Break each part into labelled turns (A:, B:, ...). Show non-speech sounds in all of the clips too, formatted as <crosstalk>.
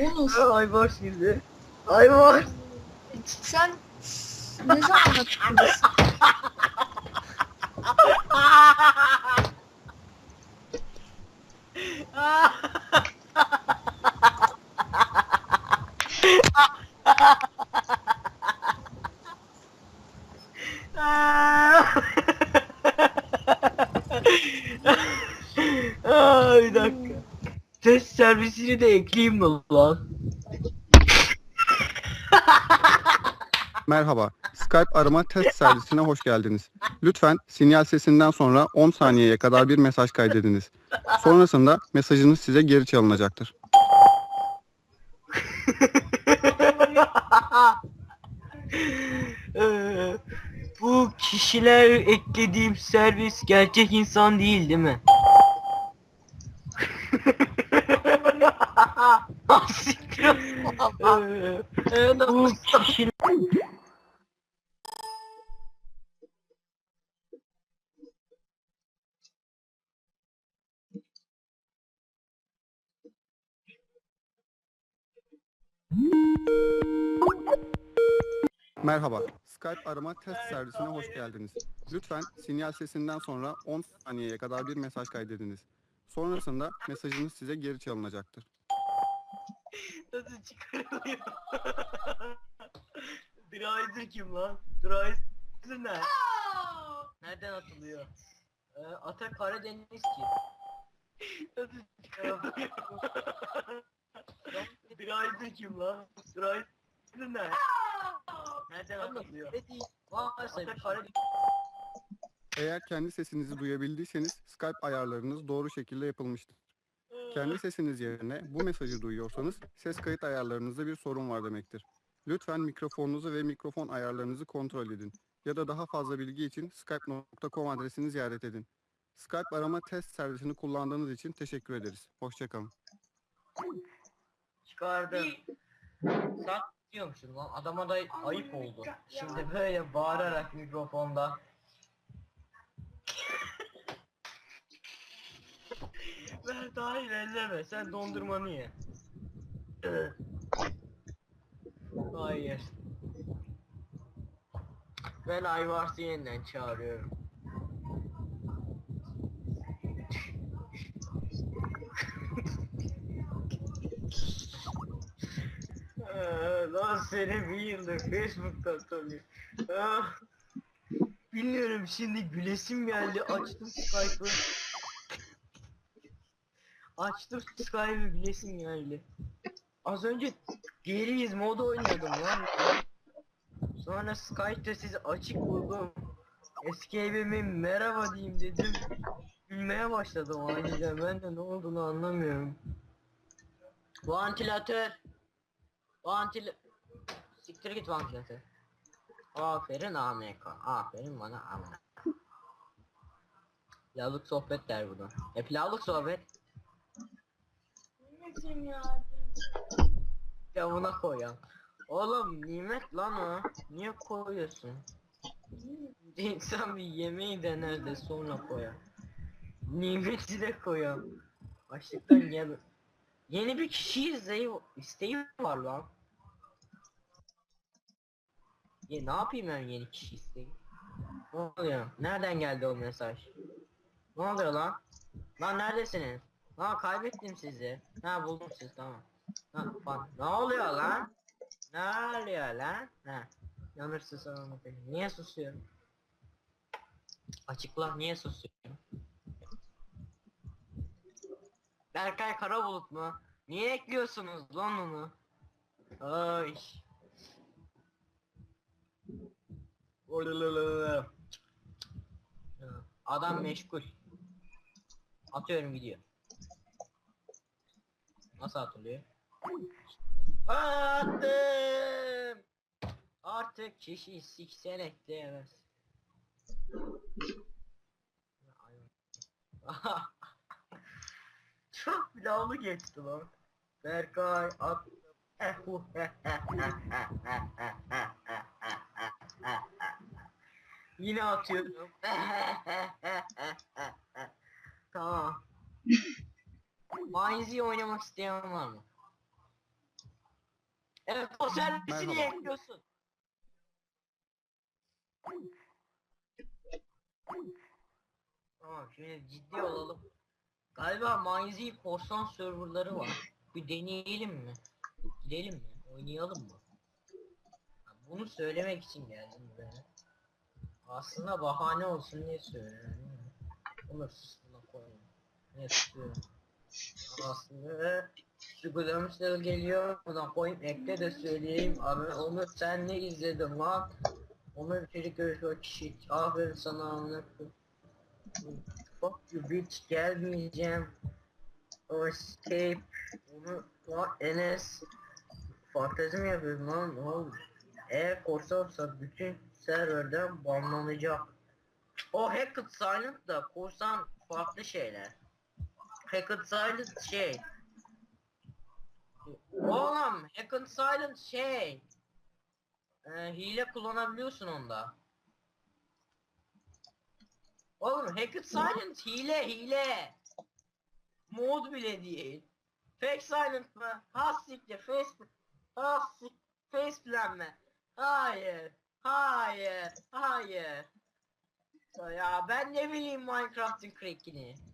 A: Onur
B: Ay var şimdi. Ay var.
A: sen ne zaman hatırlıyorsun?
B: Aa, <laughs> bir dakika. Test servisini de ekleyeyim mi lan?
C: Merhaba, Skype arama test servisine hoş geldiniz. Lütfen sinyal sesinden sonra 10 saniyeye kadar bir mesaj kaydediniz. Sonrasında mesajınız size geri çalınacaktır. <laughs>
B: Ee, bu kişiler eklediğim servis gerçek insan değil değil mi? <laughs>
C: Merhaba, Skype arama test servisine hoş geldiniz. Lütfen sinyal sesinden sonra 10 saniyeye kadar bir mesaj kaydediniz. Sonrasında mesajınız size geri çalınacaktır. <laughs>
B: Nasıl çıkarılıyor? <laughs> Drizer kim lan? Drizer ne? Nereden atılıyor? Ee, Ata Karadeniz kim? Nasıl <laughs> çıkarılıyor? Drizer kim lan? Drizer ne? Nereden atılıyor? Ata Karadeniz
C: Eğer kendi sesinizi duyabildiyseniz Skype ayarlarınız doğru şekilde yapılmıştır. Kendi sesiniz yerine bu mesajı duyuyorsanız ses kayıt ayarlarınızda bir sorun var demektir. Lütfen mikrofonunuzu ve mikrofon ayarlarınızı kontrol edin. Ya da daha fazla bilgi için skype.com adresini ziyaret edin. Skype arama test servisini kullandığınız için teşekkür ederiz. Hoşçakalın.
B: çıkardım. Sak diyormuşum lan. Adama da ayıp oldu. Şimdi böyle bağırarak mikrofonda. Ver <laughs> dahil elleme. Sen dondurmanı ye. Hayır. Ben Ayvars'ı yeniden çağırıyorum. Ee, Lan seni bir yıldır Facebook'tan tanıyorum. Ah. Bilmiyorum şimdi gülesim geldi açtım Skype'ı. Açtım Skype'ı gülesim geldi. Az önce geriyiz modu oynuyordum lan. Sonra Skype'da sizi açık buldum. Eski merhaba diyeyim dedim. Gülmeye başladım aniden ben de ne olduğunu anlamıyorum. Vantilatör. Vantil... Siktir git vantilatör. Aferin AMK. Aferin bana AMK. Pilavlık sohbet der buna. E pilavlık sohbet. Ya buna koyalım. Oğlum nimet lan o. Niye koyuyorsun? İnsan bir yemeği dener de sonra koyar. Nimeti de koyalım. Açlıktan yeme. Yeni bir kişi isteği, isteği var lan. Ya ne yapayım ben yeni kişi isteği? Ne oluyor? Nereden geldi o mesaj? Ne oluyor lan? Lan neredesiniz? Ha kaybettim sizi. Ha buldum sizi tamam. Ha, bak, ne oluyor lan? Ne oluyor lan? Ha. Onu peki. Niye susuyorum? Açıkla niye susuyorum? Berkay Karabulut mu? Niye ekliyorsunuz lan onu? Ay. Adam meşgul. Atıyorum gidiyor. Nasıl atılıyor? Attım. Artık kişi sikserek diyemez. <laughs> Çok pilavlı geçti lan. Berkay attım. <laughs> Yine atıyorum. <laughs> tamam. Mines'i oynamak isteyen var mı? Evet o servisini
C: Merhaba.
B: ekliyorsun. Tamam şimdi ciddi olalım. Galiba Mines'i korsan serverları var. Bir deneyelim mi? Gidelim mi? Oynayalım mı? Bunu söylemek için geldim buraya. Aslında bahane olsun diye söylüyorum. Olur buna koyayım. Ne istiyorum? Aslında şu Glamsler geliyor. Buna koyayım ekle de söyleyeyim. Abi onu sen ne izledin lan? Onu içerik görüşmek kişi. Aferin sana anlattım. Fuck you bitch gelmeyeceğim. O escape. Onu lan Enes. Fantezi mi yapıyorsun lan? Oldu? Eğer korsansa bütün serverden banlanacak. O Hacked Silent da korsan farklı şeyler. Hacked Silent şey. Oğlum Hacked Silent şey. Ee, hile kullanabiliyorsun onda. Oğlum Hacked Silent hile hile. Mod bile değil. Fake Silent mı? Ha siktir face Ha sik face plan mı? Hayır. Hayır. Hayır. Ya ben ne bileyim Minecraft'ın crack'ini.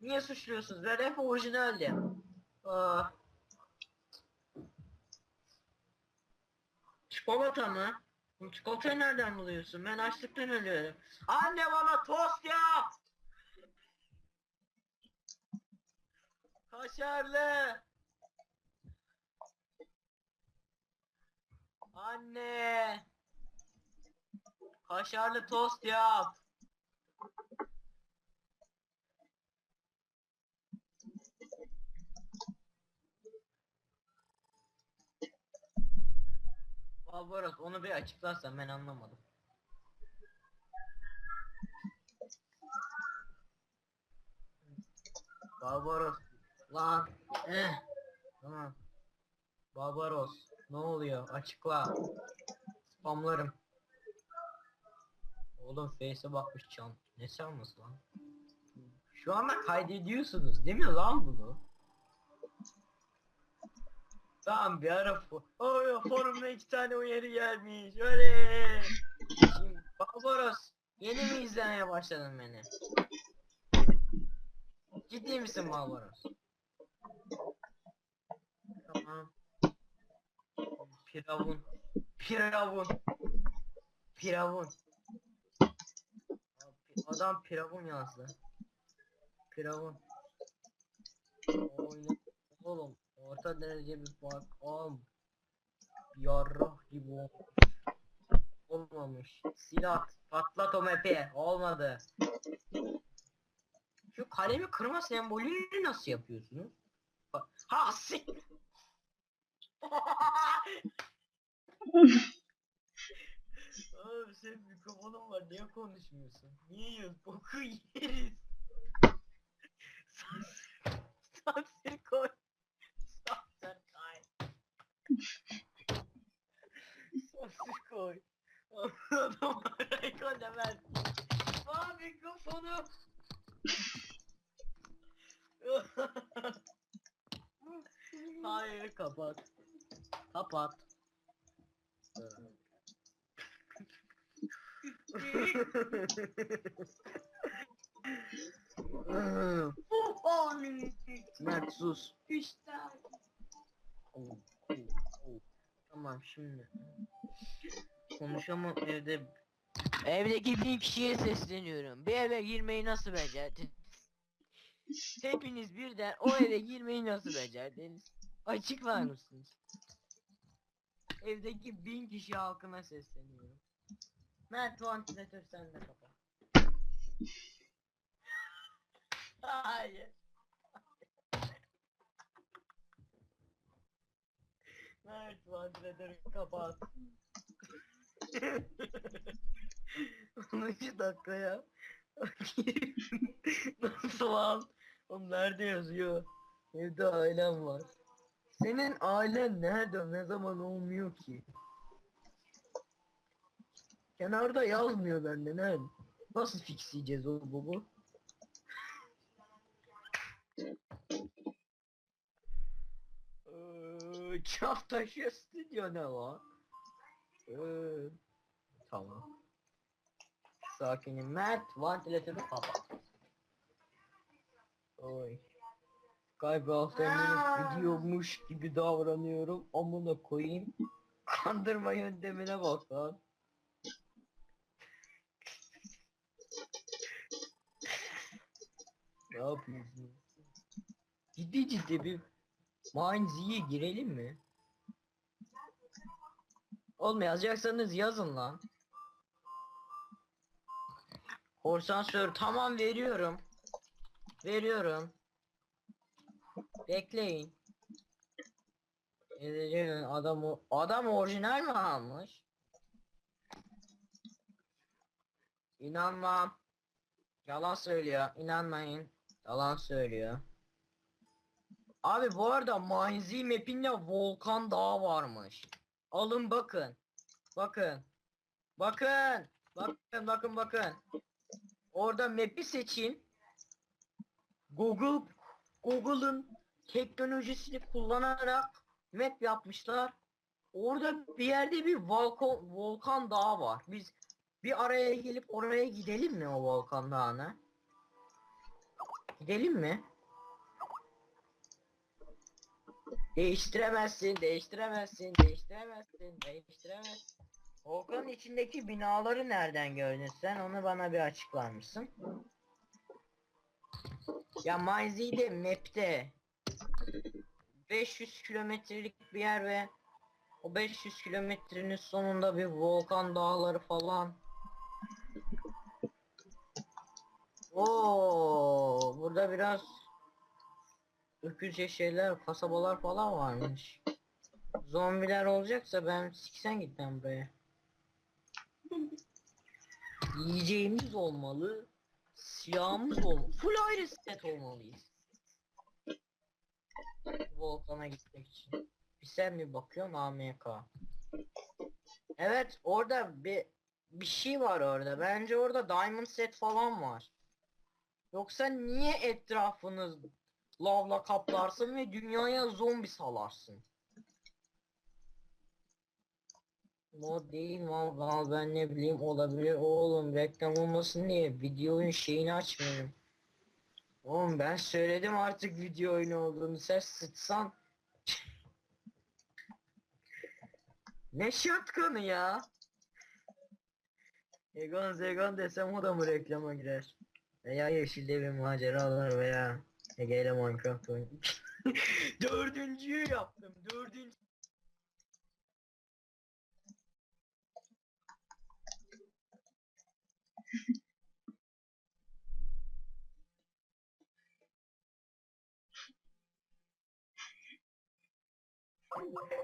B: Niye suçluyorsunuz? Ben hep orijinaldim. Ah. Çikolata mı? Çikolatayı nereden buluyorsun? Ben açlıktan ölüyorum. Anne bana tost yap! Kaşarlı! Anne! Kaşarlı tost yap! Barbaros onu bir açıklarsan ben anlamadım. Barbaros lan eh tamam. Barbaros ne oluyor açıkla. Spamlarım. Oğlum face'e bakmış çan. Ne sanması lan? Şu anda kaydediyorsunuz değil mi lan bunu? Tamam bir ara fo Oy forumda iki tane uyarı gelmiş. Öyle. Şimdi Barbaros yeni mi izlemeye başladın beni? Ciddi misin Barbaros? Tamam. Piravun. Piravun. Piravun. Adam piravun yazdı. Piravun. Oyna. Oğlum orta derece bir fark al. Yarrah gibi. Olmamış. Silah patlat o map'i. Olmadı. Şu kalemi kırma sembolünü nasıl yapıyorsunuz? Bak- Ha sik. Abi senin mikrofonun var niye konuşmuyorsun? Niye yiyoruz? Boku yeriz. <laughs> Kapat. Mert sus.
A: işte.
B: Oh, oh, oh. Tamam şimdi. Konuşamam evde. Evdeki bin kişiye sesleniyorum. Bir eve girmeyi nasıl becerdiniz? Hepiniz birden o eve girmeyi nasıl becerdiniz? Açıklar mısınız? Evdeki bin kişi halkına sesleniyorum. Mert vantilatör sen de kapa. Hayır. Mert vantilatörü kapat. 12 dakika ya. Nasıl lan? Oğlum nerede yazıyor? Evde ailem var. Senin ailen nerede ne zaman olmuyor ki? Kenarda yazmıyor bende ne? Nasıl fixleyeceğiz o bu? Ee, Çaftaşı stüdyo ne var? Ee, tamam. Sakinim. Mert, ventilatörü kapat. Oy. Galiba feminist gidiyormuş gibi davranıyorum. Amına koyayım. Kandırma yöntemine bak lan. ne yapıyorsun? Ciddi ciddi bir Mind'ye girelim mi? Oğlum yazacaksanız yazın lan. Korsan sör tamam veriyorum. Veriyorum. Bekleyin. Edeceğim adamı adam orijinal mi almış? İnanmam. Yalan söylüyor. İnanmayın. Yalan söylüyor. Abi bu arada Minzy map'inde volkan dağı varmış. Alın bakın. Bakın. Bakın. Bakın bakın bakın. Orada map'i seçin. Google Google'ın teknolojisini kullanarak map yapmışlar. Orada bir yerde bir volkan, volkan dağı var. Biz bir araya gelip oraya gidelim mi o volkan dağına? Gidelim mi? Değiştiremezsin, değiştiremezsin, değiştiremezsin, değiştiremezsin. Volkanın içindeki binaları nereden gördün sen? Onu bana bir açıklar mısın? Ya Myzi'de map'te 500 kilometrelik bir yer ve o 500 kilometrenin sonunda bir volkan dağları falan. Oo, burada biraz öküzce şeyler, kasabalar falan varmış. Zombiler olacaksa ben siksen git ben buraya. Yiyeceğimiz olmalı. Silahımız olmalı. Full ayrı set olmalıyız. Volkan'a gitmek için. Bir sen mi bakıyorsun AMK? Evet orada bir bir şey var orada. Bence orada diamond set falan var. Yoksa niye etrafınız lavla kaplarsın ve dünyaya zombi salarsın? O değil valla ben ne bileyim olabilir oğlum reklam olmasın diye videonun şeyini açmıyorum. Oğlum ben söyledim artık video oyunu olduğunu sen sıçsan. ne şatkanı ya? Egon Zegon desem o da mı reklama girer? Veya Yeşilde bir maceralar veya Ege ile Minecraft oyunu. <laughs> Dördüncüyü yaptım. Dördüncü. Thank you.